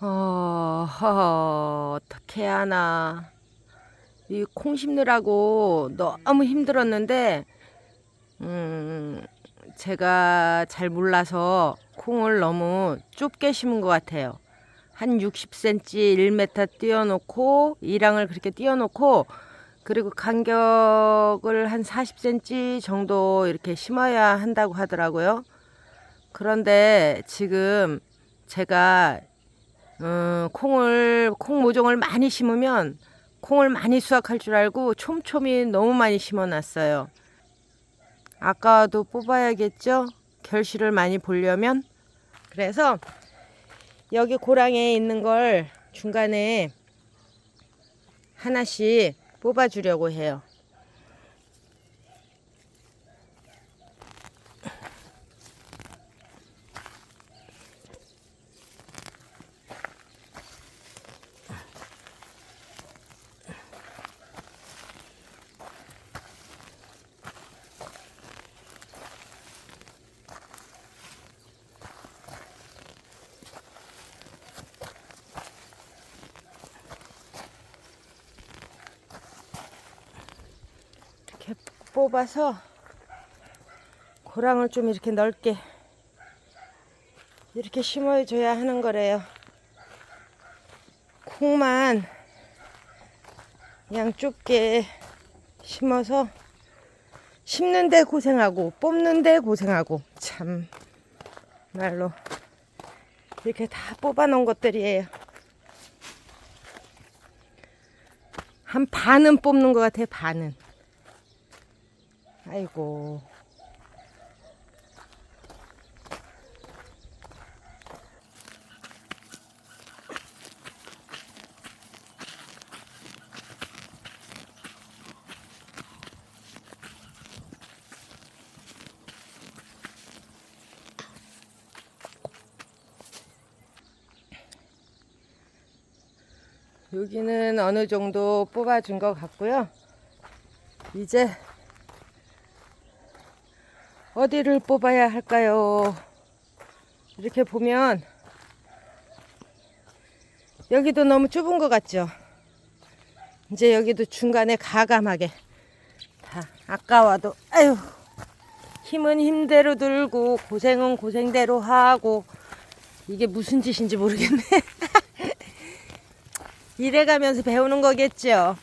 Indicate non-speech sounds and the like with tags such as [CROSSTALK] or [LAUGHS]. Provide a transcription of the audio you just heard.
어, 허, 어떻게 하나. 이 콩 심느라고 너무 힘들었는데, 음, 제가 잘 몰라서 콩을 너무 좁게 심은 것 같아요. 한 60cm, 1m 띄워놓고, 이랑을 그렇게 띄워놓고, 그리고 간격을 한 40cm 정도 이렇게 심어야 한다고 하더라고요. 그런데 지금 제가 음, 콩을 콩 모종을 많이 심으면 콩을 많이 수확할 줄 알고 촘촘히 너무 많이 심어놨어요. 아까도 뽑아야겠죠? 결실을 많이 보려면 그래서 여기 고랑에 있는 걸 중간에 하나씩 뽑아주려고 해요. 뽑아서 고랑을 좀 이렇게 넓게 이렇게 심어줘야 하는 거래요. 콩만 그냥 좁게 심어서 심는데 고생하고 뽑는데 고생하고 참 말로 이렇게 다 뽑아 놓은 것들이에요. 한 반은 뽑는 것 같아요. 반은. 아이고. 여기는 어느 정도 뽑아준 것 같고요. 이제 어디를 뽑아야 할까요? 이렇게 보면 여기도 너무 좁은 것 같죠? 이제 여기도 중간에 가감하게 다 아까워도 아유 힘은 힘대로 들고 고생은 고생대로 하고 이게 무슨 짓인지 모르겠네. [LAUGHS] 이래가면서 배우는 거겠죠.